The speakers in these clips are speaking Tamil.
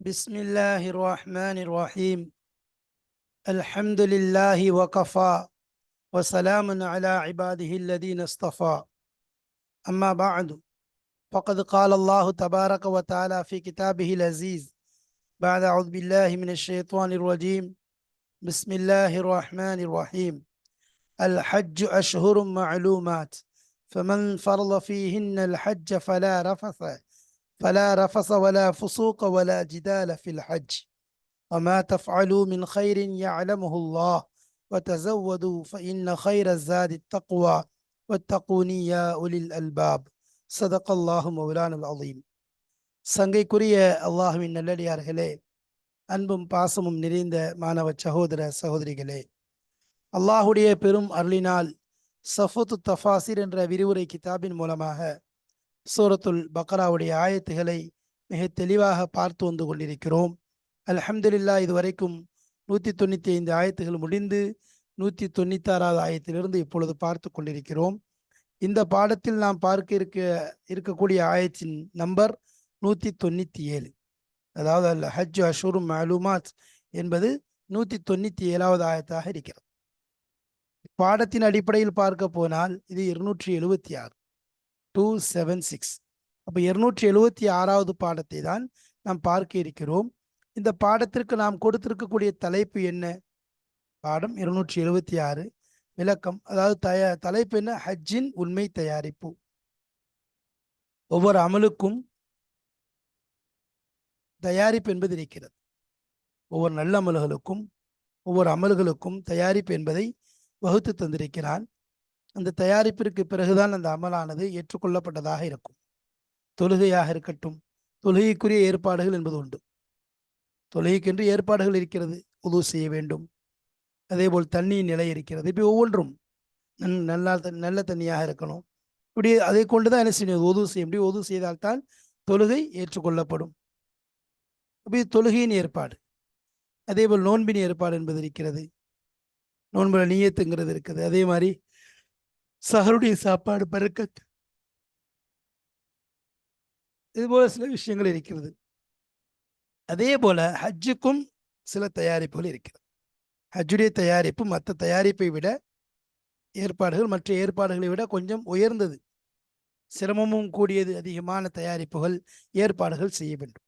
بسم الله الرحمن الرحيم. الحمد لله وكفى وسلام على عباده الذين اصطفى. أما بعد فقد قال الله تبارك وتعالى في كتابه العزيز بعد أعوذ بالله من الشيطان الرجيم. بسم الله الرحمن الرحيم. الحج أشهر معلومات فمن فرض فيهن الحج فلا رفث. فلا رفث ولا فسوق ولا جدال في الحج وما تفعلوا من خير يعلمه الله وتزودوا فإن خير الزاد التقوى واتقوني يا أولي الألباب صدق الله مولانا العظيم சங்கைக்குரிய அல்லாஹுவின் நல்லடியார்களே அன்பும் பாசமும் நிறைந்த மாணவ சகோதர சகோதரிகளே அல்லாஹுடைய பெரும் அருளினால் சஃபுத்து தஃபாசிர் என்ற விரிவுரை கிதாபின் மூலமாக சூரத்துல் பக்ராவுடைய ஆயத்துகளை மிக தெளிவாக பார்த்து வந்து கொண்டிருக்கிறோம். அல்ஹம்துலில்லா இதுவரைக்கும் நூற்றி தொண்ணூற்றி ஐந்து ஆயத்துகள் முடிந்து நூற்றி தொண்ணூத்தாறாவது ஆயத்திலிருந்து இப்பொழுது பார்த்து கொண்டிருக்கிறோம். இந்த பாடத்தில் நாம் பார்க்க இருக்க இருக்கக்கூடிய ஆயத்தின் நம்பர் நூற்றி தொண்ணூற்றி ஏழு. அதாவது அல்ல ஹஜ் அஷூரும் மாலுமாத் என்பது நூற்றி தொண்ணூற்றி ஏழாவது ஆயத்தாக இருக்கிறது. பாடத்தின் அடிப்படையில் பார்க்க போனால் இது இருநூற்றி எழுபத்தி ஆறு. டூ செவன் சிக்ஸ் அப்போ இருநூற்றி எழுபத்தி ஆறாவது பாடத்தை தான் நாம் பார்க்க இருக்கிறோம். இந்த பாடத்திற்கு நாம் கொடுத்திருக்கக்கூடிய தலைப்பு என்ன? பாடம் இருநூற்றி எழுபத்தி ஆறு. விளக்கம் அதாவது தய தலைப்பு என்ன? ஹஜ்ஜின் உண்மை தயாரிப்பு. ஒவ்வொரு அமலுக்கும் தயாரிப்பு என்பது இருக்கிறது. ஒவ்வொரு நல்ல அமல்களுக்கும் ஒவ்வொரு அமல்களுக்கும் தயாரிப்பு என்பதை வகுத்து தந்திருக்கிறான். அந்த தயாரிப்பிற்கு பிறகுதான் அந்த அமலானது ஏற்றுக்கொள்ளப்பட்டதாக இருக்கும். தொழுகையாக இருக்கட்டும் தொழுகைக்குரிய ஏற்பாடுகள் என்பது உண்டு. தொழுகைக்கென்று ஏற்பாடுகள் இருக்கிறது உதவு செய்ய வேண்டும். அதேபோல் தண்ணியின் நிலை இருக்கிறது இப்படி ஒவ்வொன்றும் நல்லா நல்ல தண்ணியாக இருக்கணும். இப்படி அதை கொண்டு தான் என்ன செய்யணும் உதவு செய்ய முடியும். உதவு செய்தால்தான் தொழுகை ஏற்றுக்கொள்ளப்படும். இப்படி தொழுகையின் ஏற்பாடு. அதேபோல் நோன்பின் ஏற்பாடு என்பது இருக்கிறது. நோன்புல நீயத்துங்கிறது இருக்குது. அதே மாதிரி சஹருடைய சாப்பாடு பறக்கத் இது போல சில விஷயங்கள் இருக்கிறது. அதே போல ஹஜ்ஜுக்கும் சில தயாரிப்புகள் இருக்கிறது. ஹஜ்ஜுடைய தயாரிப்பு மற்ற தயாரிப்பை விட ஏற்பாடுகள் மற்ற ஏற்பாடுகளை விட கொஞ்சம் உயர்ந்தது. சிரமமும் கூடியது அதிகமான தயாரிப்புகள் ஏற்பாடுகள் செய்ய வேண்டும்.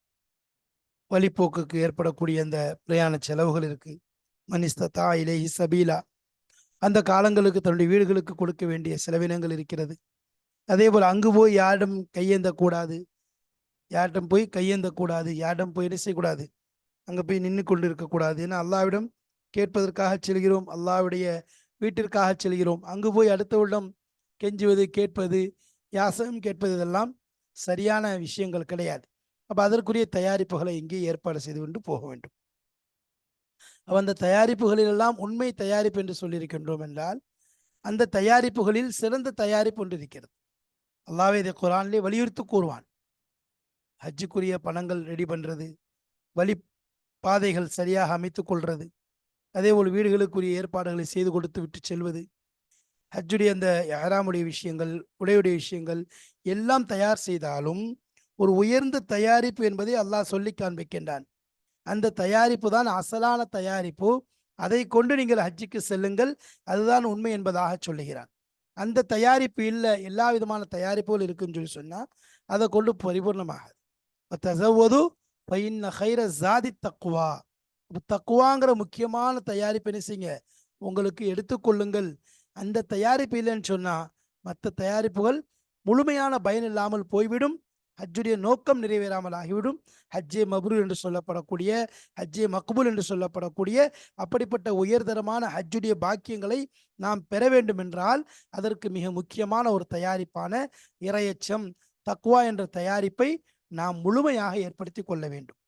வழிப்போக்குக்கு ஏற்படக்கூடிய அந்த பிரயாண செலவுகள் இருக்கு. மனிஸ்தா இலேஹி சபீலா. அந்த காலங்களுக்கு தன்னுடைய வீடுகளுக்கு கொடுக்க வேண்டிய செலவினங்கள் இருக்கிறது. அதே போல் அங்கு போய் யாரிடம் கையேந்தக்கூடாது கூடாது? போய் கையேந்தக்கூடாது யாரிடம் போய் என்ன செய்யக்கூடாது? அங்கே போய் நின்று கொண்டு இருக்கக்கூடாது ஏன்னா அல்லாவிடம் கேட்பதற்காக செல்கிறோம். அல்லாவுடைய வீட்டிற்காக செல்கிறோம். அங்கு போய் அடுத்தவரிடம் கெஞ்சுவது கேட்பது யாசகம் கேட்பது இதெல்லாம் சரியான விஷயங்கள் கிடையாது. அப்போ அதற்குரிய தயாரிப்புகளை இங்கே ஏற்பாடு செய்து கொண்டு போக வேண்டும். அந்த தயாரிப்புகளிலெல்லாம் உண்மை தயாரிப்பு என்று சொல்லியிருக்கின்றோம் என்றால் அந்த தயாரிப்புகளில் சிறந்த தயாரிப்பு ஒன்று இருக்கிறது. அல்லாவே இதை குரான்லே வலியுறுத்தி கூறுவான். ஹஜ்ஜுக்குரிய பணங்கள் ரெடி பண்ணுறது வழி பாதைகள் சரியாக அமைத்து கொள்வது அதே போல் வீடுகளுக்குரிய ஏற்பாடுகளை செய்து கொடுத்து விட்டு செல்வது ஹஜ்ஜுடைய அந்த யாராமுடைய விஷயங்கள் உடையுடைய விஷயங்கள் எல்லாம் தயார் செய்தாலும் ஒரு உயர்ந்த தயாரிப்பு என்பதை அல்லாஹ் சொல்லி காண்பிக்கின்றான். அந்த தயாரிப்பு தான் அசலான தயாரிப்பு. அதை கொண்டு நீங்கள் ஹஜ்ஜிக்கு செல்லுங்கள். அதுதான் உண்மை என்பதாக சொல்லுகிறான் அந்த தயாரிப்பு இல்லை எல்லா விதமான தயாரிப்புகள் இருக்குன்னு சொல்லி சொன்னா அதை கொண்டு பரிபூர்ணமாகாது. தசவது பைன்ன ஹைர ஜாதி தக்குவா தக்குவாங்கிற முக்கியமான தயாரிப்பு என்ன செய்யுங்க? உங்களுக்கு எடுத்துக்கொள்ளுங்கள் அந்த தயாரிப்பு இல்லைன்னு சொன்னா மற்ற தயாரிப்புகள் முழுமையான பயன் இல்லாமல் போய்விடும். ஹஜ்ஜுடைய நோக்கம் நிறைவேறாமல் ஆகிவிடும் ஹஜ்ஜே மபுரு என்று சொல்லப்படக்கூடிய ஹஜ்ஜே மக்புல் என்று சொல்லப்படக்கூடிய அப்படிப்பட்ட உயர்தரமான ஹஜ்ஜுடைய பாக்கியங்களை நாம் பெற வேண்டும் என்றால் அதற்கு மிக முக்கியமான ஒரு தயாரிப்பான இரையச்சம் தக்குவா என்ற தயாரிப்பை நாம் முழுமையாக ஏற்படுத்தி கொள்ள வேண்டும்.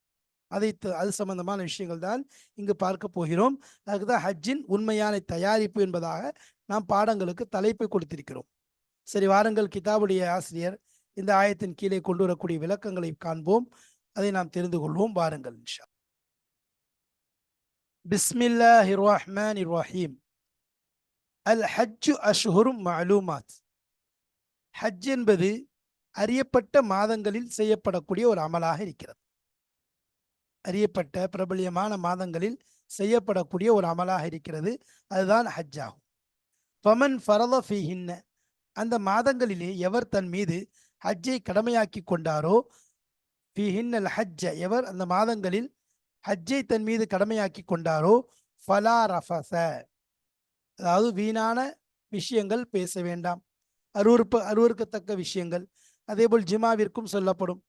அதை அது சம்பந்தமான விஷயங்கள் தான் இங்கு பார்க்க போகிறோம். அதுக்குதான் ஹஜ்ஜின் உண்மையான தயாரிப்பு என்பதாக நாம் பாடங்களுக்கு தலைப்பை கொடுத்திருக்கிறோம். சரி வாருங்கள் கிதாபுடைய ஆசிரியர் இந்த ஆயத்தின் கீழே கொண்டு வரக்கூடிய விளக்கங்களை காண்போம். அதை நாம் தெரிந்து கொள்வோம். வாருங்கள் இன்ஷா பிஸ்மில்லா ஹிர்வாஹ்மான் ரஹீம் அல் ஹஜ்ஜு அஷ்ஹுரும் மலூமாத் ஹஜ் என்பது அறியப்பட்ட மாதங்களில் செய்யப்படக்கூடிய ஒரு அமலாக இருக்கிறது. அறியப்பட்ட பிரபல்யமான மாதங்களில் செய்யப்படக்கூடிய ஒரு அமலாக இருக்கிறது. அதுதான் ஹஜ் ஆகும் பமன் ஃபரத ஃபீஹின்ன. அந்த மாதங்களிலே எவர் தன் மீது ஹஜ்ஜை கடமையாக்கி கொண்டாரோ? ஃபீஹின்னல் ஹஜ்ஜ எவர் அந்த மாதங்களில் ஹஜ்ஜை தன் மீது கடமையாக்கி கொண்டாரோ? ஃபலா ரஃபச அதாவது வீணான விஷயங்கள் பேச வேண்டாம். அருவறுப்பு அருவறுக்கத்தக்க விஷயங்கள். அதேபோல் ஜிமாவிற்கும் சொல்லப்படும்.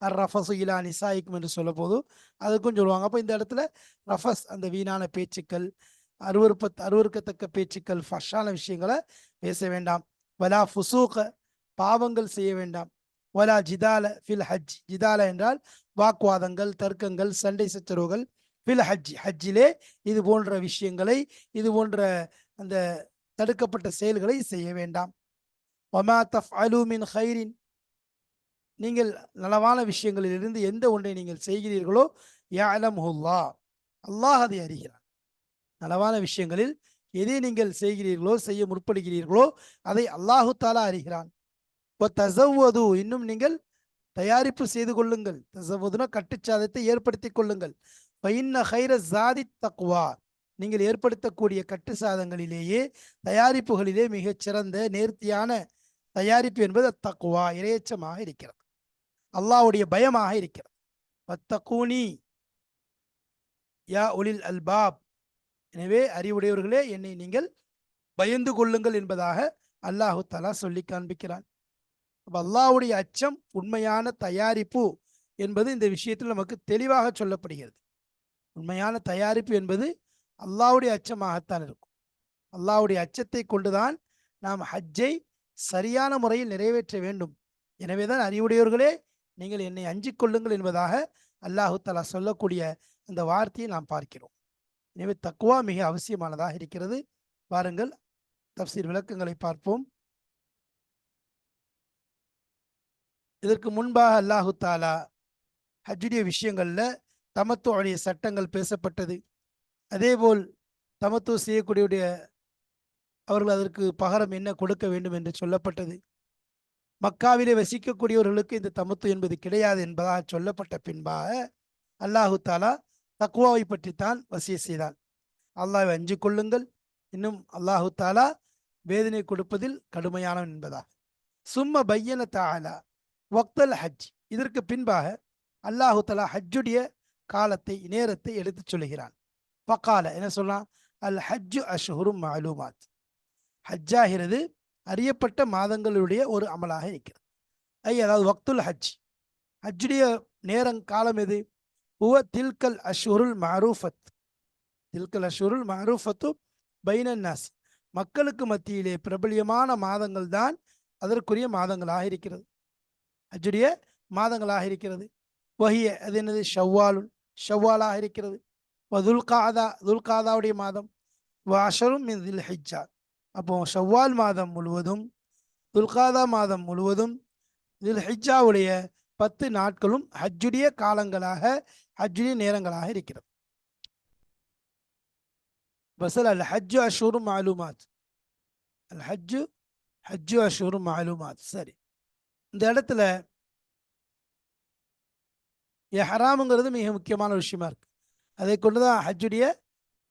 அர் ரஃபசு இலா நிசாயிக்கும் என்று சொல்ல போதும் அதுக்கும் சொல்லுவாங்க. அப்போ இந்த இடத்துல ரஃபஸ் அந்த வீணான பேச்சுக்கள் அருவறுப்ப அருவறுக்கத்தக்க பேச்சுக்கள் ஃபஷான விஷயங்களை பேச வேண்டாம். வலா ஃபுசூக பாவங்கள் செய்ய வேண்டாம். ஒலா ஜிதால ஃபில் ஹஜ். ஜிதால என்றால் வாக்குவாதங்கள் தர்க்கங்கள் சண்டை சச்சரவுகள். ஃபில் ஹஜ். ஹஜ்ஜிலே இது போன்ற விஷயங்களை இது போன்ற அந்த தடுக்கப்பட்ட செயல்களை செய்ய வேண்டாம். ஒமா தஃப் அலூமின் ஹைரின் நீங்கள் நலவான விஷயங்களிலிருந்து எந்த ஒன்றை நீங்கள் செய்கிறீர்களோ யாலமுல்லா அல்லாஹ் அதை அறிகிறான். நலவான விஷயங்களில் எதை நீங்கள் செய்கிறீர்களோ செய்ய முற்படுகிறீர்களோ அதை அல்லாஹு தாலா அறிகிறான். இப்போ தசவது இன்னும் நீங்கள் தயாரிப்பு செய்து கொள்ளுங்கள். தசவதுனா கட்டுச்சாதத்தை ஏற்படுத்தி கொள்ளுங்கள். பைன்ன ஹைர ஜாதி தக்குவா நீங்கள் ஏற்படுத்தக்கூடிய கட்டு சாதங்களிலேயே தயாரிப்புகளிலே மிகச் சிறந்த நேர்த்தியான தயாரிப்பு என்பது தக்குவா இரையச்சமாக இருக்கிறது. அல்லாஹ்வுடைய பயமாக இருக்கிறது. பத்தகூனி யா ஒளில் அல்பாப். எனவே அறிவுடையவர்களே என்னை நீங்கள் பயந்து கொள்ளுங்கள் என்பதாக அல்லாஹு தலா சொல்லி காண்பிக்கிறான். அப்ப அச்சம் உண்மையான தயாரிப்பு என்பது இந்த விஷயத்தில் நமக்கு தெளிவாக சொல்லப்படுகிறது. உண்மையான தயாரிப்பு என்பது அல்லாவுடைய அச்சமாகத்தான் இருக்கும். அல்லாவுடைய அச்சத்தை கொண்டுதான் நாம் ஹஜ்ஜை சரியான முறையில் நிறைவேற்ற வேண்டும். எனவேதான் அறிவுடையவர்களே நீங்கள் என்னை அஞ்சிக் கொள்ளுங்கள் என்பதாக அல்லாஹு தலா சொல்லக்கூடிய அந்த வார்த்தையை நாம் பார்க்கிறோம். எனவே தக்குவா மிக அவசியமானதாக இருக்கிறது. வாருங்கள் தப்சீர் விளக்கங்களை பார்ப்போம். இதற்கு முன்பாக அல்லாஹு தாலா ஹஜ்ஜுடைய விஷயங்கள்ல தமத்துவடைய சட்டங்கள் பேசப்பட்டது. அதேபோல் தமத்துவ செய்யக்கூடியவுடைய அவர்கள் அதற்கு பகரம் என்ன கொடுக்க வேண்டும் என்று சொல்லப்பட்டது. மக்காவிலே வசிக்கக்கூடியவர்களுக்கு இந்த தமத்து என்பது கிடையாது என்பதாக சொல்லப்பட்ட பின்பாக அல்லாஹு தாலா தக்குவாவை பற்றித்தான் வசிய செய்தான். அல்லாஹ்வை அஞ்சு கொள்ளுங்கள். இன்னும் அல்லாஹு தாலா வேதனை கொடுப்பதில் கடுமையானவன் என்பதாக. சும்ம பையன தாலா வக்தல் ஹஜ். இதற்கு பின்பாக அல்லாஹு தலா ஹஜ்ஜுடைய காலத்தை நேரத்தை எடுத்துச் சொல்லுகிறான். பக்கால என்ன சொல்லலாம்? அல் ஹஜ்ஜு அஷ்ஹுரும் மாலூமாத் ஹஜ்ஜாகிறது அறியப்பட்ட மாதங்களுடைய ஒரு அமலாக இருக்கிறது. ஐ அதாவது வக்துல் ஹஜ். ஹஜ்ஜுடைய நேரம் காலம் எது? உவ தில்கல் அஷ்ஹுருல் மாரூஃபத் தில்கல் அஷ்ஹுருல் மரூஃபத்து பைனன்னாஸ் மக்களுக்கு மத்தியிலே பிரபலியமான மாதங்கள் தான் அதற்குரிய மாதங்களாக இருக்கிறது. ஹஜ்ஜுடைய மாதங்களாக இருக்கிறது. வஹிய அது என்னது? ஷவ்வாலுன் ஷவ்வாலாக இருக்கிறது. வ துல்காதா துல்காதாவுடைய மாதம். வாஷரும் அஷரும் மின் தில் ஹிஜ்ஜா அப்போ ஷவ்வால் மாதம் முழுவதும் துல்காதா மாதம் முழுவதும் தில் ஹிஜ்ஜாவுடைய பத்து நாட்களும் ஹஜ்ஜுடைய காலங்களாக ஹஜ்ஜுடைய நேரங்களாக இருக்கிறது. பசல் அல் ஹஜ்ஜு அஷூரு மாலுமாத். அல் ஹஜ்ஜு ஹஜ்ஜு அஷூரு மாலுமாத். சரி. இந்த இடத்துல ஹராமுங்கிறது மிக முக்கியமான விஷயமா இருக்கு. அதை கொண்டு தான் ஹஜ்ஜுடைய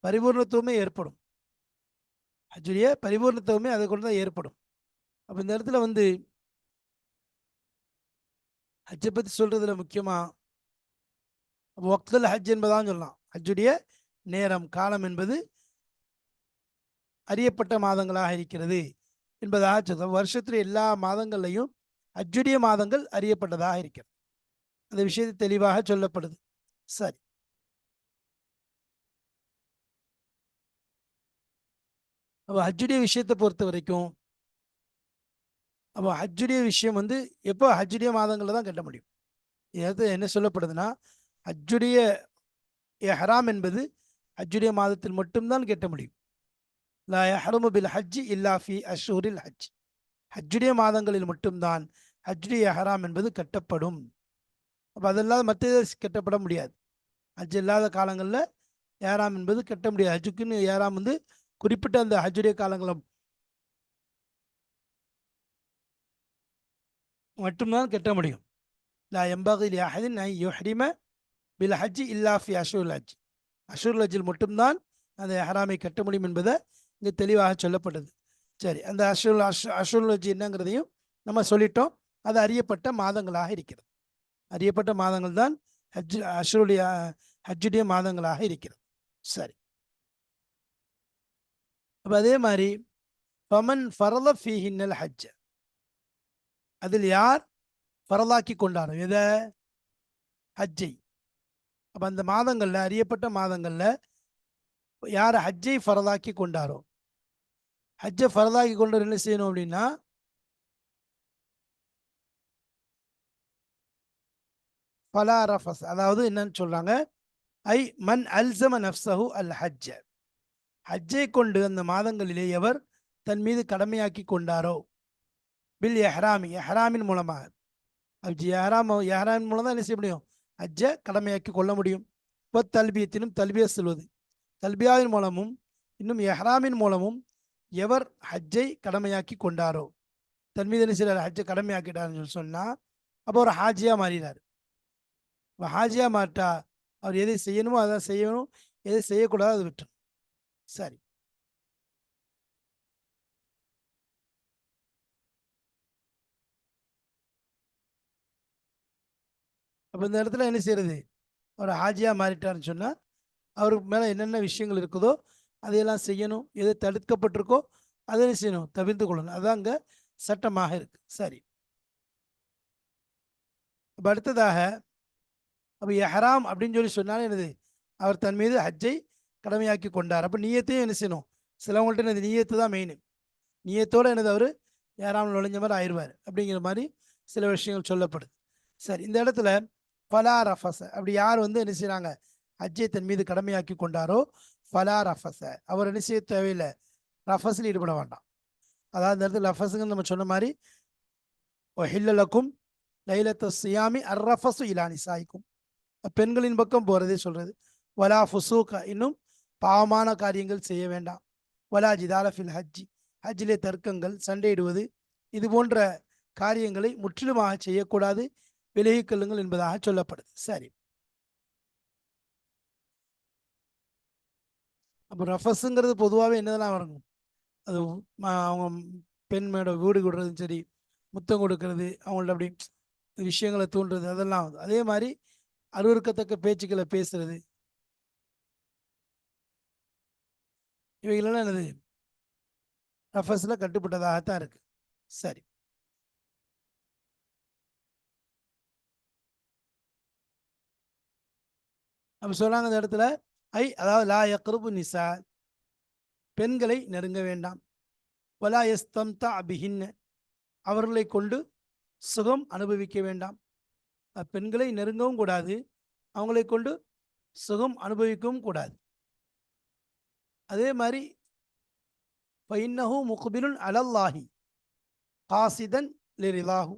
பரிபூர்ணத்துவமே ஏற்படும். ஹஜ்ஜுடைய பரிபூர்ணத்துவமே அதை கொண்டு தான் ஏற்படும். அப்போ இந்த இடத்துல வந்து ஹஜ்ஜை பற்றி சொல்கிறதுல முக்கியமாக வக்தல் ஹஜ் என்பதான் சொல்லலாம். ஹஜ்ஜுடைய நேரம் காலம் என்பது அறியப்பட்ட மாதங்களாக இருக்கிறது என்பதாக சொல்றோம். வருஷத்துல எல்லா மாதங்கள்லையும் அஜுடிய மாதங்கள் அறியப்பட்டதாக இருக்கிறது. அந்த விஷயத்தை தெளிவாக சொல்லப்படுது. சரி. அப்போ ஹஜ்ஜுடைய விஷயத்தை பொறுத்த வரைக்கும் அப்போ ஹஜ்ஜுடைய விஷயம் வந்து எப்போ ஹஜ்ஜுடைய மாதங்களில் தான் கட்ட முடியும்? இது என்ன சொல்லப்படுதுன்னா ஹஜ்ஜுடைய ஹராம் என்பது ஹஜ்ஜுடைய மாதத்தில் மட்டும்தான் கட்ட முடியும். லா ஹஜ் பில் ஹஜ்ஜி இல்லா ஃபி அஷூரில் ஹஜ் ஹஜ்ஜுடைய மாதங்களில் மட்டும்தான் ஹஜ்ரி அஹராம் என்பது கட்டப்படும். அப்போ அதில்லாத மற்ற கட்டப்பட முடியாது. ஹஜ் இல்லாத காலங்களில் ஏராம் என்பது கட்ட முடியாது. ஹஜ்ஜுக்குன்னு ஏராம் வந்து குறிப்பிட்ட அந்த ஹஜ்ஜுடைய காலங்களை மட்டும்தான் கட்ட முடியும். லா எம்பகி அஹதின் ஐ யுஹ்ரிம பில் ஹஜ் இல்லா ஃபி அஷூர் ஹஜ் அஷூர் ஹஜ்ஜில் மட்டும்தான் அந்த ஹராமை கட்ட முடியும் என்பதை இங்கே தெளிவாக சொல்லப்பட்டது. சரி அந்த அஷூல் அஷ் அஷூல் ஹஜ் என்னங்கிறதையும் நம்ம சொல்லிட்டோம். அது அறியப்பட்ட மாதங்களாக இருக்கிறது. அறியப்பட்ட மாதங்கள் தான் ஹஜ் அஷருடைய ஹஜ்ஜுடைய மாதங்களாக இருக்கிறது. சரி. அப்போ அதே மாதிரி பமன் ஃபரத ஃபீஹின்னல் ஹஜ்ஜ. அதில் யார் ஃபரலாக்கி கொண்டாரோ எதை? ஹஜ்ஜை. அப்போ அந்த மாதங்களில் அறியப்பட்ட மாதங்களில் யார் ஹஜ்ஜை ஃபரலாக்கி கொண்டாரோ? ஹஜ்ஜை ஃபரலாக்கி கொண்டு என்ன செய்யணும் அப்படின்னா பலா ரஃபஸ் அதாவது என்னன்னு சொல்றாங்க? ஐ மன் அல்சம நஃப்சஹு அல் ஹஜ்ஜ. ஹஜ்ஜை கொண்டு அந்த மாதங்களிலே எவர் தன் மீது கடமையாக்கி கொண்டாரோ? பில் எஹ்ராமி எஹ்ராமின் மூலமாக. ஹஜ் எஹ்ராம் எஹ்ராமின் மூலம் தான் என்ன செய்ய முடியும்? ஹஜ்ஜை கடமையாக்கி கொள்ள முடியும். இப்போ தல்பியத்தினும் தல்பியா செல்வது. தல்பியாவின் மூலமும் இன்னும் எஹ்ராமின் மூலமும் எவர் ஹஜ்ஜை கடமையாக்கி கொண்டாரோ? தன் மீது என்ன செய்கிறார் ஹஜ்ஜை கடமையாக்கிட்டார்னு சொல்லி சொன்னால் அப்போ ஒரு ஹாஜியாக மாறினார் ஹாஜியா மாட்டா. அவர் எதை செய்யணுமோ அதான் செய்யணும். எதை செய்யக்கூடாது அதை விட்டுரும் சரி. அப்போ இந்த இடத்துல என்ன செய்யறது அவர் ஹாஜியா மாறிட்டாருன்னு சொன்னால் அவருக்கு மேலே என்னென்ன விஷயங்கள் இருக்குதோ அதையெல்லாம் செய்யணும். எது தடுக்கப்பட்டிருக்கோ அதை என்ன செய்யணும்? தவிர்த்து கொள்ளணும். அதுதான் அங்கே சட்டமாக இருக்கு. சரி. அடுத்ததாக அப்போ எஹராம் அப்படின்னு சொல்லி சொன்னாலும் என்னது? அவர் தன் மீது ஹஜ்ஜை கடமையாக்கி கொண்டார். அப்போ நீயத்தையும் என்ன செய்யணும்? சிலவங்கள்ட்ட என்னது? நீயத்து தான் மெயின் நீயத்தோடு எனது அவர்? ஏறாமல் நுழைஞ்ச மாதிரி ஆயிடுவார். அப்படிங்கிற மாதிரி சில விஷயங்கள் சொல்லப்படுது. சரி இந்த இடத்துல ஃபலா ரஃபச அப்படி யார் வந்து என்ன செய்கிறாங்க ஹஜ்ஜை தன் மீது கடமையாக்கி கொண்டாரோ ஃபலா ரஃபச அவர் என்ன செய்ய தேவையில்லை. ரஃபஸில் ஈடுபட வேண்டாம். அதாவது இந்த இடத்துல ரஃபஸுங்கன்னு நம்ம சொன்ன மாதிரி ஒஹில்லலக்கும் லைலத்த சியாமி அர் ரஃபஸு இலானி சாய்க்கும் பெண்களின் பக்கம் போகிறதே சொல்கிறது வலா ஃபுசூக்கா இன்னும் பாவமான காரியங்கள் செய்ய வேண்டாம். வலா ஜிதாலஃபில் ஹஜ்ஜி ஹஜ்ஜிலே தர்க்கங்கள் சண்டையிடுவது இது போன்ற காரியங்களை முற்றிலுமாக செய்யக்கூடாது. விலகிக் கொள்ளுங்கள் என்பதாக சொல்லப்படுது. சரி. அப்போ ரஃபஸுங்கிறது பொதுவாகவே என்னதெல்லாம் வரணும் அது அவங்க பெண்மையோட வீடு கொடுறதும் சரி முத்தம் கொடுக்கறது அவங்கள்ட்ட அப்படி விஷயங்களை தூண்டுறது அதெல்லாம். அதே மாதிரி அருவருக்கத்தக்க பேச்சுக்களை பேசுறது. இவைகளெல்லாம் என்னது? ரஃபஸில் கட்டுப்பட்டதாகத்தான் இருக்கு. சரி. அப்ப சொல்றாங்க இந்த இடத்துல ஐ அதாவது லா யக்ருபு நிசா பெண்களை நெருங்க வேண்டாம். வலா எஸ்தம்தா அபிஹின் அவர்களை கொண்டு சுகம் அனுபவிக்க வேண்டாம். பெண்களை நெருங்கவும் கூடாது. அவங்களை கொண்டு சுகம் அனுபவிக்கவும் கூடாது. அதே மாதிரி ஃபைன்னஹு முக்பிலுன் அலல்லாஹி காசிதன் லிரிலாஹு.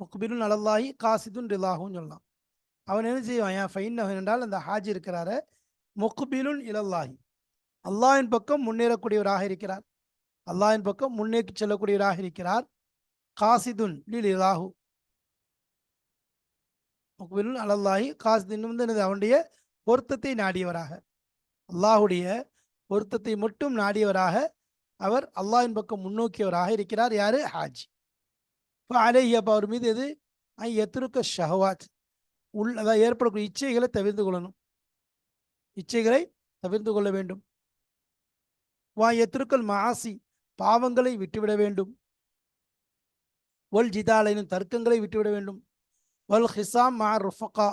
முக்பிலுன் அலல்லாஹி காசிதுன் ரிலாஹுன்னு சொல்லலாம். அவன் என்ன செய்வான்? ஏன் ஃபைன்னஹு என்றால் அந்த ஹாஜி இருக்கிறார. முக்பிலுன் இலல்லாஹி. அல்லாஹின் பக்கம் முன்னேறக்கூடியவராக இருக்கிறார். அல்லாஹின் பக்கம் முன்னேற்றி செல்லக்கூடியவராக இருக்கிறார். காசிதுன் லிலிலாஹு முக்பிலுன் அலல்லாஹி காசிதுன் வந்து எனது அவனுடைய பொருத்தத்தை நாடியவராக. அல்லாஹுடைய பொருத்தத்தை மட்டும் நாடியவராக அவர் அல்லாஹின் பக்கம் முன்னோக்கியவராக இருக்கிறார். யாரு? ஹாஜி. இப்போ அலேஹி அப்போ அவர் மீது எது? ஐ எத்திருக்க ஷஹவாத். உள் அதாவது ஏற்படக்கூடிய இச்சைகளை தவிர்த்து கொள்ளணும். இச்சைகளை தவிர்த்து கொள்ள வேண்டும். வா எத்திருக்கல் மாசி பாவங்களை விட்டுவிட வேண்டும். ஒல் ஜிதாலைனும் தர்க்கங்களை விட்டுவிட வேண்டும். வல் ஹிசாம் மா ருஃபகா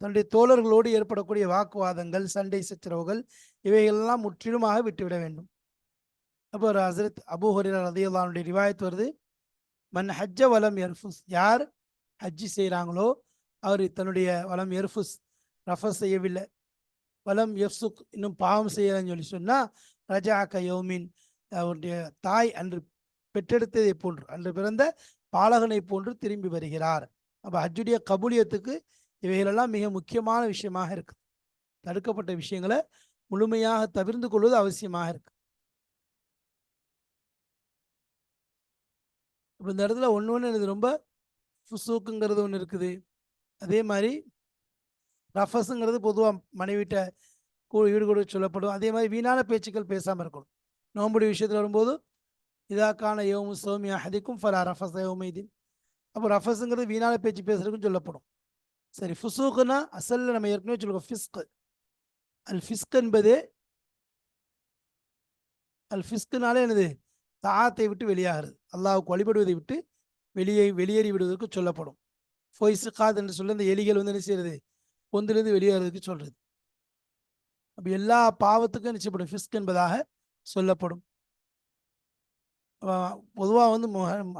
தன்னுடைய தோழர்களோடு ஏற்படக்கூடிய வாக்குவாதங்கள் சண்டை சச்சரவுகள் இவைகளெல்லாம் முற்றிலுமாக விட்டுவிட வேண்டும். அப்போ ஒரு ஹசரத் அபு ஹுரேரா ரதியுல்லானுடைய ரிவாயத் வருது. மன் ஹஜ்ஜ வலம் எர்ஃபுஸ் யார் ஹஜ்ஜி செய்கிறாங்களோ அவர் தன்னுடைய வலம் எர்ஃபுஸ் ரஃபஸ் செய்யவில்லை. வலம் எஃப்சுக் இன்னும் பாவம் செய்யலன்னு சொல்லி சொன்னால் ரஜா யோமின். அவருடைய தாய் அன்று பெற்றெடுத்ததை போன்று அன்று பிறந்த பாலகனை போன்று திரும்பி வருகிறார். அப்போ ஹஜ்ஜுடைய கபூலியத்துக்கு இவைகளெல்லாம் மிக முக்கியமான விஷயமாக இருக்குது. தடுக்கப்பட்ட விஷயங்களை முழுமையாக தவிர்ந்து கொள்வது அவசியமாக இருக்கு. இப்போ இந்த இடத்துல ஒன்று ஒன்று எனக்கு ரொம்ப ஃபுசூக்குங்கிறது ஒன்று இருக்குது. அதே மாதிரி ரஃபஸுங்கிறது பொதுவாக மனைவிட்ட கூ- வீடு கூட சொல்லப்படும். அதே மாதிரி வீணான பேச்சுக்கள் பேசாமல் இருக்கணும். நோம்புடைய விஷயத்தில் வரும்போது இதாக்கான யோமு சோமி அஹதிக்கும் ஃபலா ரஃபஸ் யோமைதீன். அப்போ ரஃபஸுங்கிறது வீணான பேச்சு பேசுறதுக்குன்னு சொல்லப்படும். சரி ஃபுசூக்குனா அசல்ல நம்ம ஏற்கனவே சொல்லுவோம் ஃபிஸ்க். அல் ஃபிஸ்க் என்பது அல் ஃபிஸ்க்குனாலே என்னது? தாத்தை விட்டு வெளியாகிறது. அல்லாவுக்கு வழிபடுவதை விட்டு வெளியே வெளியேறி விடுவதற்கு சொல்லப்படும். ஃபொய்சுகாத் என்று சொல்ல இந்த எலிகள் வந்து என்ன செய்யறது? பொந்திலிருந்து வெளியேறதுக்கு சொல்றது. அப்போ எல்லா பாவத்துக்கும் நிச்சயப்படும் ஃபிஸ்க் என்பதாக சொல்லப்படும். பொதுவாக வந்து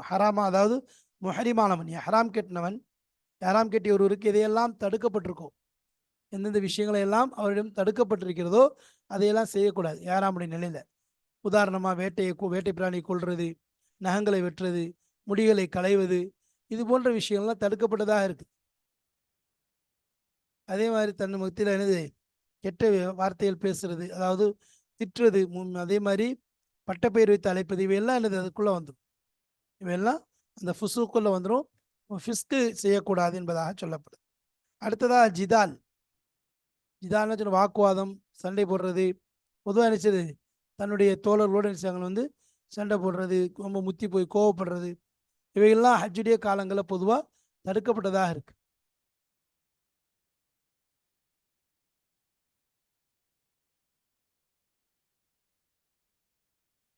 ஹராமா அதாவது முஹரிமானவன் ஹராம் கெட்டினவன் ஹராம் கெட்டிய ஒருவருக்கு இதையெல்லாம் தடுக்கப்பட்டிருக்கோம் எந்தெந்த விஷயங்களை எல்லாம் அவரிடம் தடுக்கப்பட்டிருக்கிறதோ அதையெல்லாம் செய்யக்கூடாது ஏறாமுடைய நிலையில். உதாரணமாக வேட்டையை வேட்டை பிராணியை கொள்வது நகங்களை வெட்டுறது முடிகளை களைவது இது போன்ற விஷயங்கள்லாம் தடுக்கப்பட்டதாக இருக்குது அதே மாதிரி தன் மத்தியில் என்னது கெட்ட வார்த்தைகள் பேசுறது அதாவது திட்டுறது முன் அதே மாதிரி பட்டப்பெயர் வைத்து அழைப்பது இவையெல்லாம் என்னது அதுக்குள்ளே வந்துடும் இவையெல்லாம் அந்த ஃபுசுக்குள்ளே வந்துடும் ஃபிஸ்கு செய்யக்கூடாது என்பதாக சொல்லப்படுது. அடுத்ததாக ஜிதால். ஜிதால்னு சொன்ன வாக்குவாதம் சண்டை போடுறது. பொதுவாக நினைச்சது தன்னுடைய தோழர்களோடு நினைச்சாங்க வந்து சண்டை போடுறது ரொம்ப முத்தி போய் கோவப்படுறது. இவையெல்லாம் ஹஜ்ஜுடைய காலங்களில் பொதுவாக தடுக்கப்பட்டதாக இருக்கு.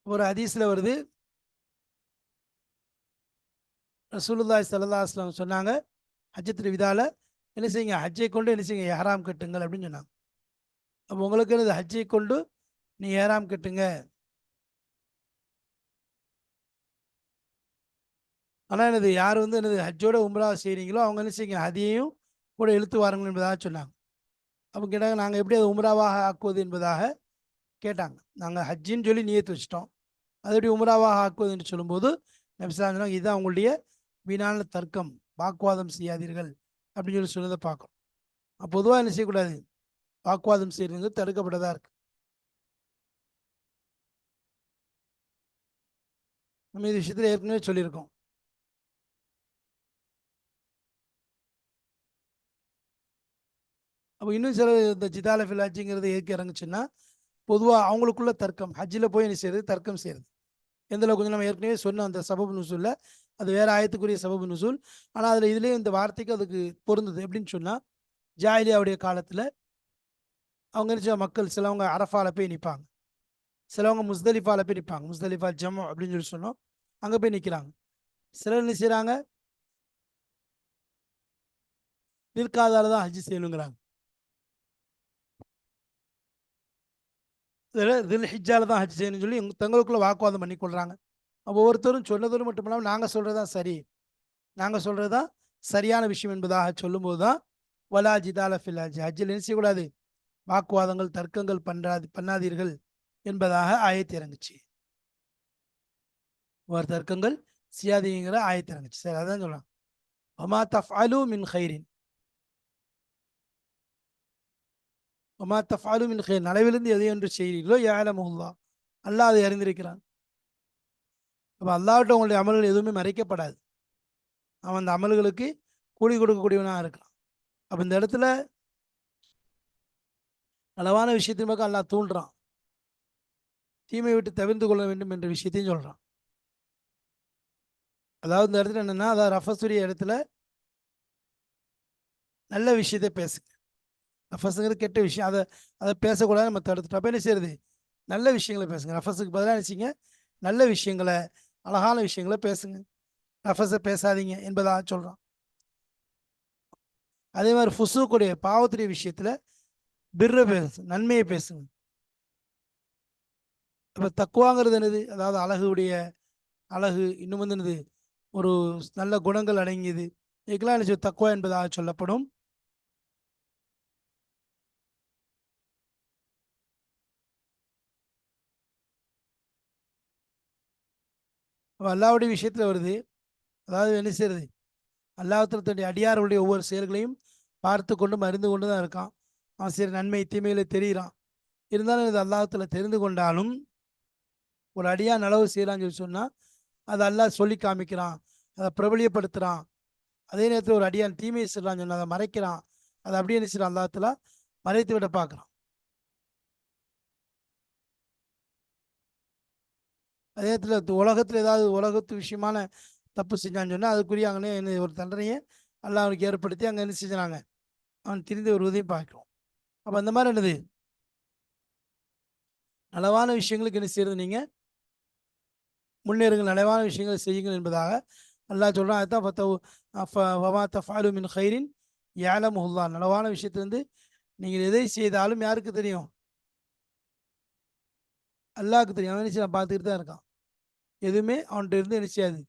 ஒரு ஹதீஸ்ல வருது ரசூலுல்லாய் சல்லா அஸ்லாம் சொன்னாங்க ஹஜ்ஜு திருவிதாவில் என்ன செய்யுங்க ஹஜ்ஜை கொண்டு என்ன செய்யுங்க ஏராம் கட்டுங்கள் அப்படின்னு சொன்னாங்க. அப்போ உங்களுக்கு என்னது ஹஜ்ஜை கொண்டு நீ ஏராம் கட்டுங்க. ஆனால் என்னது யார் வந்து எனது ஹஜ்ஜோட உம்ரா செய்கிறீங்களோ அவங்க என்ன செய்யுங்க ஹதியையும் கூட இழுத்து வாருங்கள் என்பதாக சொன்னாங்க. அப்போ கேட்டாங்க நாங்கள் எப்படி அதை உம்ராவாக ஆக்குவது என்பதாக கேட்டாங்க. நாங்கள் ஹஜ்ஜின்னு சொல்லி நியத்து வச்சிட்டோம். அது எப்படி உம்ராவாக ஆக்குவது என்று சொல்லும்போது நபிசா சொன்னாங்க இதுதான் உங்களுடைய வீணான தர்க்கம் வாக்குவாதம் செய்யாதீர்கள் அப்படின்னு சொல்லி சொன்னதை பார்க்கணும். பொதுவாக என்ன செய்யக்கூடாது? வாக்குவாதம் செய்யறது தடுக்கப்பட்டதா இருக்கு. நம்ம இது விஷயத்தில் ஏற்கனவே சொல்லியிருக்கோம். அப்போ இன்னும் சில இந்த ஜிதால ஃபிலாஜிங்கிறது எதுக்கு இறங்குச்சுன்னா பொதுவாக அவங்களுக்குள்ள தர்க்கம் ஹஜ்ஜில் போய் என்ன செய்யறது? தர்க்கம் செய்யறது. எந்த அளவுக்கு கொஞ்சம் நம்ம ஏற்கனவே சொன்ன அந்த சபப் நுசூலில் அது வேற ஆயத்துக்குரிய சபபு நுசூல். ஆனால் அதில் இதுலேயும் இந்த வார்த்தைக்கு அதுக்கு பொருந்தது எப்படின்னு சொன்னால் ஜாயிலியாவுடைய காலத்தில் அவங்க நினச்ச மக்கள் சிலவங்க அரஃபால போய் நிற்பாங்க சிலவங்க முஸ்தலிஃபால போய் நிற்பாங்க முஸ்தலிஃபா ஜம்மு அப்படின்னு சொல்லி சொன்னோம். அங்கே போய் நிற்கிறாங்க சிலர் என்ன செய்கிறாங்க நிற்காதால தான் ஹஜ்ஜி செய்யணுங்கிறாங்க. தில் ஹிஜ்ஜால தான் ஹஜ் செய்யணும்னு சொல்லி தங்களுக்குள்ள வாக்குவாதம் பண்ணி கொள்கிறாங்க ஒவ்வொருத்தரும் சொன்னதோடு மட்டும் இல்லாமல் நாங்கள் சொல்கிறது தான் சரி. நாங்கள் சொல்கிறது தான் சரியான விஷயம் என்பதாக சொல்லும்போது தான் வலா ஜிதால ஃபில் ஹஜ் ஹஜ்ஜில் என்ன செய்யக்கூடாது? வாக்குவாதங்கள் தர்க்கங்கள் பண்ணாது பண்ணாதீர்கள் என்பதாக ஆயத்து இறங்குச்சு. ஒரு தர்க்கங்கள் சியாதிங்கிற ஆயத்து இறங்குச்சு. சரி அதான் சொல்லலாம் ஒமா தஃஅலு மின் ஹைரின் ஒமா தஃஅலு மின் ஹைர் நலவிலிருந்து எதை ஒன்று செய்கிறீர்களோ யாலமுல்லா அல்லாஹ் அதை அறிந்திருக்கிறான். அப்போ அல்லாவிட்ட உங்களுடைய அமல்கள் எதுவுமே மறைக்கப்படாது. அவன் அந்த அமல்களுக்கு கூலி கொடுக்கக்கூடியவனாக இருக்கான். அப்போ இந்த இடத்துல அளவான விஷயத்தின் பக்கம் அல்லா தூண்டுறான். தீமை விட்டு தவிர்த்து கொள்ள வேண்டும் என்ற விஷயத்தையும் சொல்கிறான் அதாவது இந்த இடத்துல என்னென்னா அதாவது ரஃபஸுடைய இடத்துல நல்ல விஷயத்தை பேசுங்க. ரஃபஸுங்கிறது கெட்ட விஷயம். அதை அதை பேசக்கூடாது நம்ம தடுத்துட்டோம். அப்போ என்ன செய்யுது நல்ல விஷயங்களை பேசுங்க. ரஃபஸுக்கு பதிலாக நினச்சிங்க நல்ல விஷயங்களை அழகான விஷயங்களை பேசுங்க. நஃபஸை பேசாதீங்க என்பதாக சொல்கிறான் அதே மாதிரி ஃபுசூக்குடைய பாவத்துடைய விஷயத்தில் பிர்ர பேசு நன்மையை பேசுங்க. இப்போ தக்குவாங்கிறது என்னது? அதாவது அழகுடைய அழகு இன்னும் வந்து என்னது? ஒரு நல்ல குணங்கள் அடங்கியது. இதுக்கெல்லாம் என்ன தக்குவா என்பதாக சொல்லப்படும். அப்போ அல்லாவுடைய விஷயத்தில் வருது. அதாவது என்ன செய்யறது அல்லாஹத்தினுடைய தன்னுடைய அடியார்களுடைய ஒவ்வொரு செயல்களையும் பார்த்து கொண்டும் அறிந்து கொண்டு தான் இருக்கான். அவன் சரி நன்மை தீமையில தெரிகிறான். இருந்தாலும் இது அல்லாஹத்தில் தெரிந்து கொண்டாலும் ஒரு அடியான் அளவு செய்கிறான்னு சொல்லி சொன்னால் அதை அல்லாஹ் சொல்லி காமிக்கிறான் அதை பிரபலியப்படுத்துகிறான் அதே நேரத்தில் ஒரு அடியான் தீமையை செய்யலாம்னு சொன்னால் அதை மறைக்கிறான். அதை அப்படியே என்ன செய்கிறான் அல்லாஹத்தில் மறைத்து விட பார்க்குறான். அதே நேரத்தில் உலகத்தில் ஏதாவது உலகத்து விஷயமான தப்பு செஞ்சான்னு சொன்னால் அதுக்குரிய அங்கே என்ன ஒரு தண்டனையை அல்லாஹ் அவனுக்கு ஏற்படுத்தி அங்கே என்ன செஞ்சாங்க அவன் திரிந்து வருவதையும் பார்க்கிறோம். அப்போ அந்த மாதிரி என்னது? நலவான விஷயங்களுக்கு என்ன செய்யறது நீங்கள் முன்னேறுங்கள் நலவான விஷயங்களை செய்யுங்கள் என்பதாக அல்லாஹ் சொல்கிறான் அதுதான் ஃபத்தவமா ஃபாலு மின் ஹைரின் ஏலமுல்லா நலவான விஷயத்துலேருந்து நீங்கள் எதை செய்தாலும் யாருக்கு தெரியும்? அல்லாவுக்கு தெரியும். அவன் என்ன பார்த்துக்கிட்டு தான் இருக்கான். எதுவுமே அவன்கிட்ட இருந்து என்ன செய்யாது?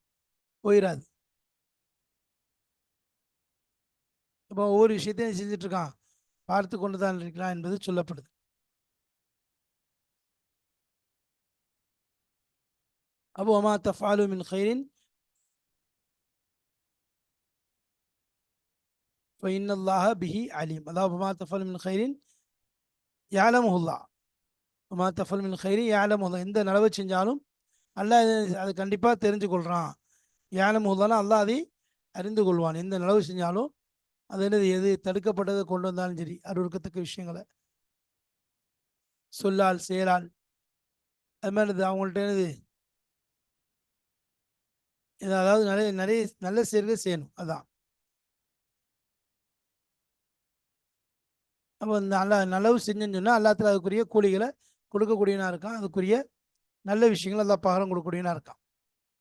போயிடாது இப்போ ஒவ்வொரு விஷயத்தையும் செஞ்சுட்டு இருக்கான்? பார்த்து கொண்டு தான் இருக்கிறான் என்பது சொல்லப்படுது. அப்போ அமா தஃபாலு மின் ஹைரின் ஃபைன்னல்லாஹ பிஹி அலீம். அதாவது உமா தஃபாலு மின் ஹைரின் யாலமுல்லா உமா தஃபல் மின் ஹைரின் யாலமுல்லா எந்த நடவு செஞ்சாலும் அல்லாஹ் அது கண்டிப்பாக தெரிஞ்சு கொள்கிறான் யாலமுல்லானா அல்லாஹ் அதை அறிந்து கொள்வான். எந்த நிலவு செஞ்சாலும் அது என்னது எது தடுக்கப்பட்டதை கொண்டு வந்தாலும் சரி அருவருக்கத்தக்க விஷயங்களை. சொல்லால் செயலால். அது மாதிரி அவங்கள்ட்ட என்னது? அதாவது நிறைய நிறைய நல்ல செயல்கள் செய்யணும் அதான். அப்போ நல்ல நல்லவு செஞ்சுன்னு சொன்னால் எல்லாத்துல அதுக்குரிய கூலிகளை கொடுக்கக்கூடியனா இருக்கான் அதுக்குரிய நல்ல விஷயங்களை எல்லாம் பகரம் கொடுக்கக்கூடியனா இருக்கான்.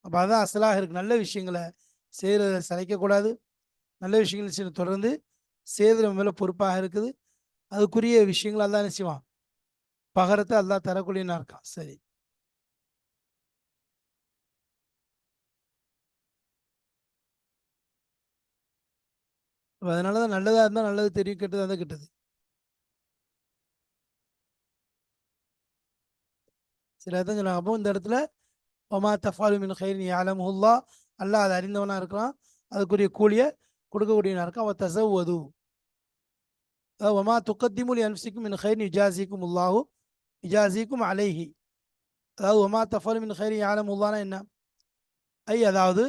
அப்போ அதான் அசலாக இருக்கு. நல்ல விஷயங்களை செய்கிறத சளைக்கக்கூடாது. நல்ல விஷயங்கள் செய்ய தொடர்ந்து செய்கிறது மேலே பொறுப்பாக இருக்குது. அதுக்குரிய விஷயங்கள் எல்லாம் என்ன செய்வான்? பகரத்தை எல்லாம் தரக்கூடியனா இருக்கான். சரி. அதனால தான் நல்லதாக இருந்தால் நல்லது தெரியும் கெட்டதாக இருந்தால் கெட்டது. சில தான் சொல்லுவாங்க அப்போ இந்த இடத்துல ஒமா தஃபாலு மின் ஹைரின் அலமுல்லா அல்லாஹ் அதை அறிந்தவனாக இருக்கலாம் அதுக்குரிய கூலியை கொடுக்கக்கூடியவனாக இருக்கான். அவன் தசவது ஒமா துக்கத்திமுல் அன்சிக்கும் மின் ஹைரின் இஜாசிக்கும் உல்லாஹு இஜாசிக்கும் அலைஹி. அதாவது ஒமா தஃபாலு மின் ஹைரின் யாலமுல்லானா என்ன? ஐ அதாவது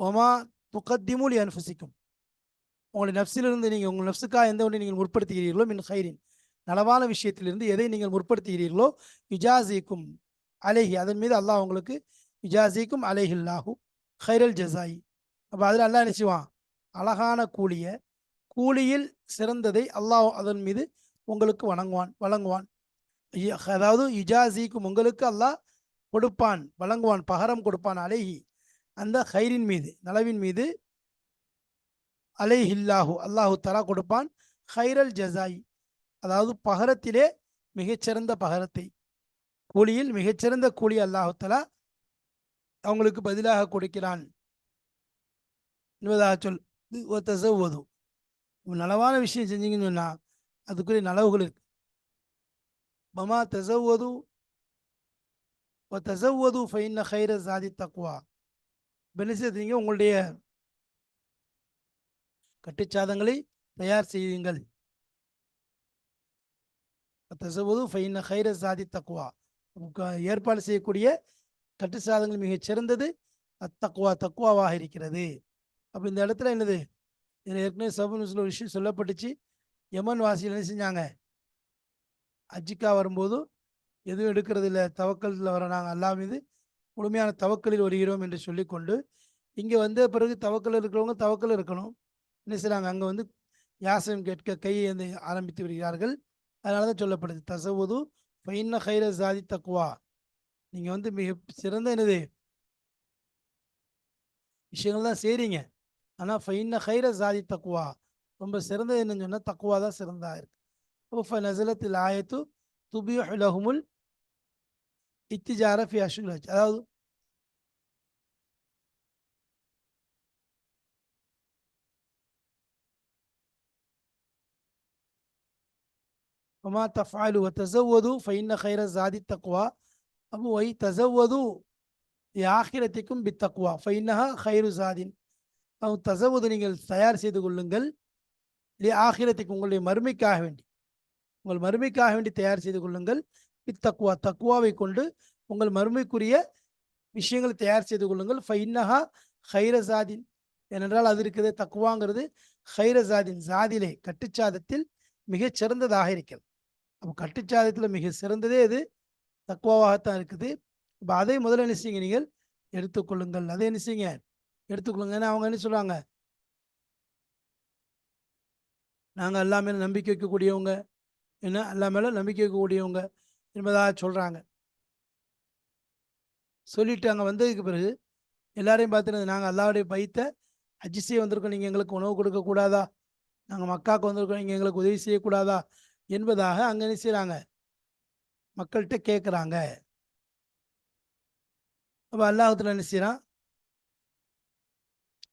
ஒமா துக்கத்திமுல் அன்ஃபுசிக்கும் உங்களுடைய நப்சிலிருந்து நீங்கள் உங்கள் நப்சுக்காக எந்த ஒன்றை நீங்கள் முற்படுத்துகிறீர்களோ மின் ஹைரின் நலவான விஷயத்திலிருந்து எதை நீங்கள் முற்படுத்துகிறீர்களோ விஜாசிக்கும் அலேஹி அதன் மீது அல்லாஹ் உங்களுக்கு விஜாசிக்கும் அலேஹில்லாஹு ஹைரல் ஜசாயி. அப்போ அதில் அல்லாஹ் நினச்சிவான் அழகான கூலிய கூலியில் சிறந்ததை அல்லாஹ் அதன் மீது உங்களுக்கு வணங்குவான் வழங்குவான். அதாவது இஜாசிக்கும் உங்களுக்கு அல்லாஹ் கொடுப்பான் வழங்குவான் பகரம் கொடுப்பான் அலேஹி. அந்த ஹைரின் மீது நலவின் மீது அலைஹில்லாஹு அல்லாஹு தலா கொடுப்பான் ஹைரல் ஜசாயி. அதாவது பகரத்திலே மிகச்சிறந்த பகரத்தை. கூலியில் மிகச்சிறந்த கூலி அல்லாஹுத்தலா அவங்களுக்கு பதிலாக கொடுக்கிறான். என்பதாக சொல். ஒத்தசவது நலவான விஷயம் செஞ்சீங்கன்னு சொன்னா அதுக்குரிய நலவுகள் இருக்கு. மமா தசவது தசவது ஃபைன்ன ஹைர சாதி தக்குவா பெனிசத்தீங்க உங்களுடைய கட்டுச்சாதங்களை தயார் செய்யுங்கள். தசவது ஃபைன ஹைர சாதி தக்குவா ஏற்பாடு செய்யக்கூடிய கட்டு சாதங்கள் மிகச் சிறந்தது. அத்தக்குவா தக்குவாவாக இருக்கிறது. அப்போ இந்த இடத்துல என்னது? இதில் ஏற்கனவே சபுன்னு ஒரு விஷயம் சொல்லப்பட்டுச்சு. யமன் வாசியில் என்ன செஞ்சாங்க? அஜிக்கா வரும்போது எதுவும் எடுக்கிறது இல்லை. தவக்கலத்தில் வர நாங்கள் அல்லா மீது முழுமையான தவக்கலில் வருகிறோம் என்று சொல்லிக்கொண்டு இங்கே வந்த பிறகு தவக்கல் இருக்கிறவங்க தவக்கல் இருக்கணும். என்ன செய்கிறாங்க அங்கே வந்து யாசம் கேட்க கையை வந்து ஆரம்பித்து வருகிறார்கள் அதனால தான் சொல்லப்படுது. தசவுது ஃபைன்ன ஹைர ஜாதி தக்குவா நீங்கள் வந்து மிக சிறந்த என்னது? விஷயங்கள் தான் செய்கிறீங்க ஆனால் ஃபைன்ன ஹைர ஜாதி தக்குவா ரொம்ப சிறந்தது என்னன்னு சொன்னால் தக்குவா தான் சிறந்தா இருக்கு. இப்போ நசலத்தில் ஆயத்து துபியுலகுமுல் இத்திஜார ஃபி அஷுல் அதாவது ஒமா தஃபாலு தசவது ஃபைன்ன ஹைர ஜாதி தக்குவா அபு ஒய் தசவது ஆகிரத்திக்கும் பி தக்வா ஃபைன்னஹா ஹைரு ஜாதின் அவன் தசவது நீங்கள் தயார் செய்து கொள்ளுங்கள். இல்லை ஆகிரத்துக்கு உங்களுடைய மறுமைக்காக வேண்டி. உங்கள் மறுமைக்காக வேண்டி தயார் செய்து கொள்ளுங்கள். இத்தக்குவா தக்குவாவை கொண்டு உங்கள் மறுமைக்குரிய விஷயங்கள் தயார் செய்து கொள்ளுங்கள். ஃபைன்னஹா ஹைரசாதின் ஏனென்றால் அது இருக்கிறது தக்குவாங்கிறது. ஹைரசாதின் ஜாதிலே கட்டுச்சாதத்தில் மிகச் சிறந்ததாக இருக்கிறது. அப்போ கட்டுச்சாதத்தில் மிக சிறந்ததே இது. தக்குவாவாகத்தான் இருக்குது. இப்போ அதை முதல்ல என்ன செய்யுங்க நீங்கள்? எடுத்துக்கொள்ளுங்கள். அதை என்ன செய்யுங்க? எடுத்துக்கொள்ளுங்க அவங்க என்ன சொல்கிறாங்க நாங்கள் எல்லா மேலே நம்பிக்கை வைக்கக்கூடியவங்க. என்ன? எல்லா மேலே நம்பிக்கை வைக்கக்கூடியவங்க என்பதாக சொல்கிறாங்க சொல்லிட்டு அங்கே வந்ததுக்கு பிறகு எல்லாரையும் பார்த்துட்டு நாங்கள் அல்லாவுடைய பைத்த அஜிசே வந்திருக்கோம். நீங்கள் எங்களுக்கு உணவு கொடுக்கக்கூடாதா? நாங்கள் மக்காவுக்கு வந்திருக்கோம். நீங்கள் எங்களுக்கு உதவி செய்யக்கூடாதா? என்பதாக அங்கே என்ன செய்கிறாங்க மக்கள்கிட்ட கேட்குறாங்க. அப்போ அல்லாஹத்தில் என்ன செய்கிறான்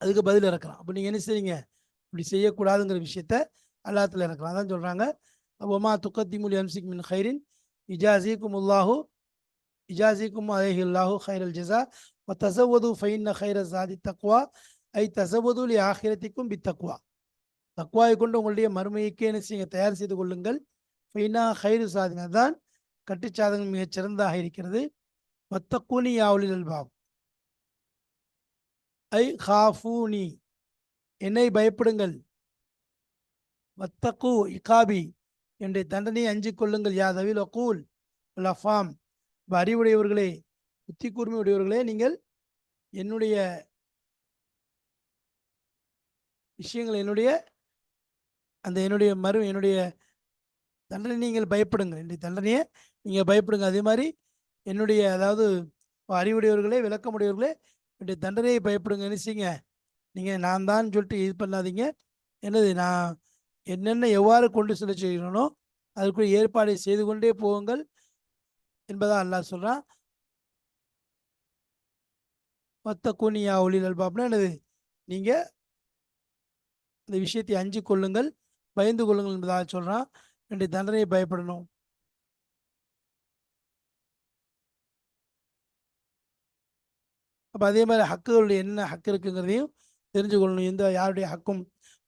அதுக்கு பதில் இறக்குறான். அப்போ நீங்கள் என்ன செய்றீங்க? இப்படி செய்யக்கூடாதுங்கிற விஷயத்த அல்லாஹத்தில் இறக்குறான். அதான் சொல்கிறாங்க ஒமா துக்கத்திமுல் எம்சிக் மின் ஹைரின் இஜாசிக்கும் உல்லாஹூ இஜாசிக்கும் அலஹில்லாஹூ ஹைரல் ஜசா வ தசவது ஃபைன் ஹைர சாதி தக்வா ஐ தசவது லி ஆஹிரத்திக்கும் தக்குவா தக்வா கொண்டு உங்களுடைய மறுமையைக்கே என்ன செய்யுங்க? தயார் செய்து கொள்ளுங்கள். ஃபைனா ஹைரு சாதிங்க தான் கட்டுச்சாதங்கள் மிகச் சிறந்ததாக இருக்கிறது. மத்தக்கூனி யாவலில் அல்பாவ் ஐ ஹாஃபூனி. என்னை பயப்படுங்கள். வத்தகு இகாபி. என்னுடைய தண்டனையை அஞ்சிக் கொள்ளுங்கள். யாதவில் அகூல் லஃபாம் அறிவுடையவர்களே புத்தி கூர்மை உடையவர்களே நீங்கள் என்னுடைய விஷயங்கள் என்னுடைய அந்த என்னுடைய மறு என்னுடைய தண்டனை நீங்கள் பயப்படுங்கள். என்னுடைய தண்டனையை நீங்கள் பயப்படுங்க அதே மாதிரி என்னுடைய அதாவது அறிவுடையவர்களே விளக்கமுடையவர்களே என்னுடைய தண்டனையை பயப்படுங்க நினைச்சிங்க நீங்கள் நான் தான் சொல்லிட்டு இது பண்ணாதீங்க. என்னது? நான் என்னென்ன எவ்வாறு கொண்டு செல்ல செய்கிறனோ அதுக்குரிய ஏற்பாடை செய்து கொண்டே போங்கள் என்பதாக அல்லாஹ் சொல்கிறான் மொத்த கூனியா ஒளில் அல்பாப்னா என்னது? நீங்கள் இந்த விஷயத்தை அஞ்சு கொள்ளுங்கள். பயந்து கொள்ளுங்கள் என்பதாக சொல்கிறான் என்னுடைய தண்டனையை பயப்படணும். அப்போ அதே மாதிரி ஹக்குகளுடைய என்ன ஹக்கு இருக்குங்கிறதையும் தெரிஞ்சு கொள்ளணும். எந்த யாருடைய ஹக்கும்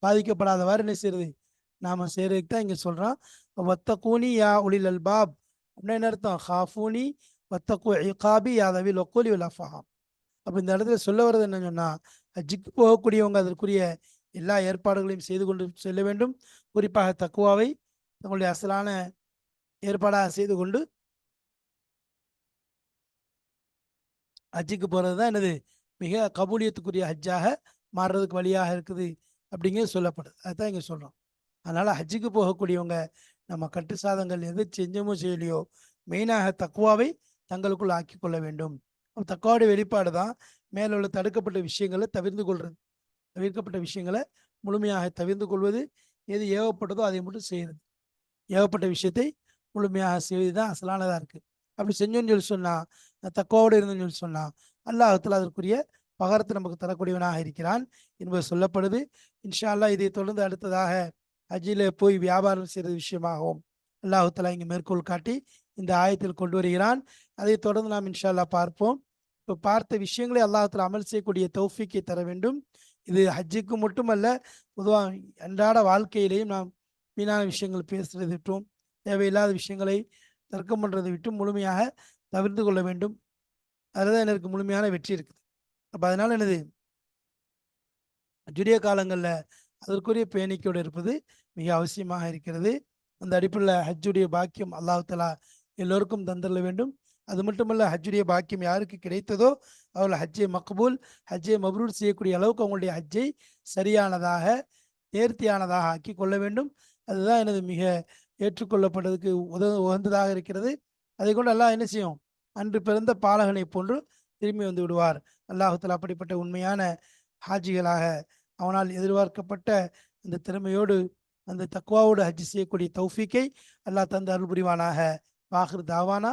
பாதிக்கப்படாதவாறு என்ன செய்யறது நாம் செய்கிறதுக்கு தான் இங்கே சொல்கிறான் வத்த கூனி யா ஒளில் அல்பாப். அப்படின்னா என்ன அர்த்தம்? ஹாஃபூனி வத்தக்கு இகாபி யாதவி லொக்கோலி லஃபாம் அப்போ இந்த இடத்துல சொல்ல வர்றது என்ன சொன்னால் ஹஜ்ஜுக்கு போகக்கூடியவங்க அதற்குரிய எல்லா ஏற்பாடுகளையும் செய்து கொண்டு செல்ல வேண்டும். குறிப்பாக தக்குவாவை தங்களுடைய அசலான ஏற்பாடாக செய்து கொண்டு ஹஜ்ஜுக்கு போகிறது தான் என்னது மிக கபூலியத்துக்குரிய ஹஜ்ஜாக மாறுறதுக்கு வழியாக இருக்குது அப்படிங்கிறது சொல்லப்படுது. அதுதான் இங்கே சொல்கிறோம் அதனால் ஹஜ்ஜுக்கு போகக்கூடியவங்க நம்ம கட்டு சாதங்கள் எது செஞ்சமோ செய்யலையோ மெயினாக தக்குவாவை தங்களுக்குள் ஆக்கி கொள்ள வேண்டும். தக்குவாவுடைய வெளிப்பாடு தான் மேலே உள்ள தடுக்கப்பட்ட விஷயங்களை தவிர்த்து கொள்வது தவிர்க்கப்பட்ட விஷயங்களை முழுமையாக தவிர்த்து கொள்வது எது ஏவப்பட்டதோ அதை மட்டும் செய்யறது. ஏவப்பட்ட விஷயத்தை முழுமையாக செய்வது தான் அசலானதாக இருக்குது அப்படி செஞ்சோன்னு சொல்லி சொன்னால் தக்கோடு இருந்தோன்னு சொல்லி சொன்னால் அல்லாஹத்தில் அதற்குரிய பகரத்தை நமக்கு தரக்கூடியவனாக இருக்கிறான் என்பது சொல்லப்படுது. இன்ஷா அல்லா இதை தொடர்ந்து அடுத்ததாக அஜில போய் வியாபாரம் செய்கிறது விஷயமாகவும் அல்லாஹுத்தலா இங்கே மேற்கோள் காட்டி இந்த ஆயத்தில் கொண்டு வருகிறான். அதை தொடர்ந்து நாம் இன்ஷா பார்ப்போம். இப்போ பார்த்த விஷயங்களை அல்லாஹத்தில் அமல் செய்யக்கூடிய தௌஃபிக்கை தர வேண்டும். இது ஹஜ்ஜுக்கு மட்டுமல்ல பொதுவாக அன்றாட வாழ்க்கையிலேயும் நாம் வீணான விஷயங்கள் பேசுறது விட்டும் தேவையில்லாத விஷயங்களை தர்க்கம் பண்ணுறதை விட்டும் முழுமையாக தவிர்த்து கொள்ள வேண்டும். அதில் தான் எனக்கு முழுமையான வெற்றி இருக்குது. அப்போ அதனால் எனது ஜுடிய காலங்களில் அதற்குரிய பேணிக்கையோடு இருப்பது மிக அவசியமாக இருக்கிறது. அந்த அடிப்படையில் ஹஜ்ஜுடைய பாக்கியம் அல்லாஹ் தலா எல்லோருக்கும் தந்துள்ள வேண்டும். அது மட்டுமல்ல ஹஜ்ஜுடைய பாக்கியம் யாருக்கு கிடைத்ததோ அவர்கள் ஹஜ்ஜை மக்பூல் ஹஜ்ஜை மப்ரூர் செய்யக்கூடிய அளவுக்கு அவங்களுடைய ஹஜ்ஜை சரியானதாக நேர்த்தியானதாக ஆக்கி கொள்ள வேண்டும். அதுதான் எனது மிக ஏற்றுக்கொள்ளப்பட்டதுக்கு உத உகந்ததாக இருக்கிறது. அதை கொண்டு அல்லாஹ் என்ன செய்யும்? அன்று பிறந்த பாலகனை போன்று திரும்பி வந்து விடுவார். அல்லாஹுத்தில் அப்படிப்பட்ட உண்மையான ஹாஜிகளாக அவனால் எதிர்பார்க்கப்பட்ட அந்த திறமையோடு அந்த தக்குவாவோடு ஹஜ் செய்யக்கூடிய தௌஃபிக்கை அல்லாஹ் தந்து அருள் புரிவானாக. வாஹிர் தாவானா.